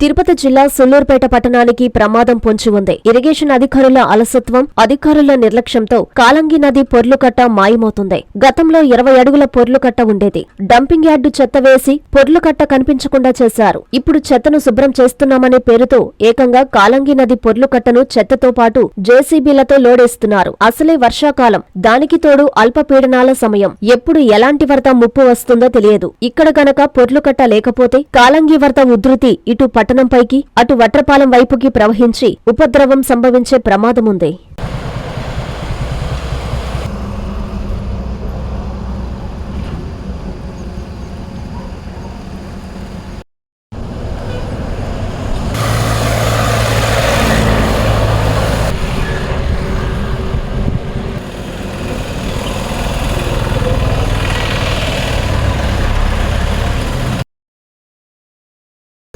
తిరుపతి జిల్లా సుల్లూరుపేట పట్టణానికి ప్రమాదం పొంచి ఉంది. ఇరిగేషన్ అధికారుల అలసత్వం అధికారుల నిర్లక్ష్యంతో కాలంగి నది పొర్లుకట్ట మాయమవుతుంది. గతంలో ఇరవై అడుగుల పొర్లుకట్ట ఉండేది. డంపింగ్ యార్డు చెత్త వేసి పొర్లుకట్ట కనిపించకుండా చేశారు. ఇప్పుడు చెత్తను శుభ్రం చేస్తున్నామనే పేరుతో ఏకంగా కాలంగి నది పొర్లుకట్టను చెత్తతో పాటు జేసీబీలతో లోడేస్తున్నారు. అసలే వర్షాకాలం. దానికి తోడు అల్పపీడనాల సమయం. ఎప్పుడు ఎలాంటి వరద ముప్పు వస్తుందో తెలియదు. ఇక్కడ గనక పొర్లుకట్ట లేకపోతే కాలంగి వరద ఉధృతి ఇటు పట్టణంపైకి అటు వట్రపాలెం వైపుకి ప్రవహించి ఉపద్రవం సంభవించే ప్రమాదముంది.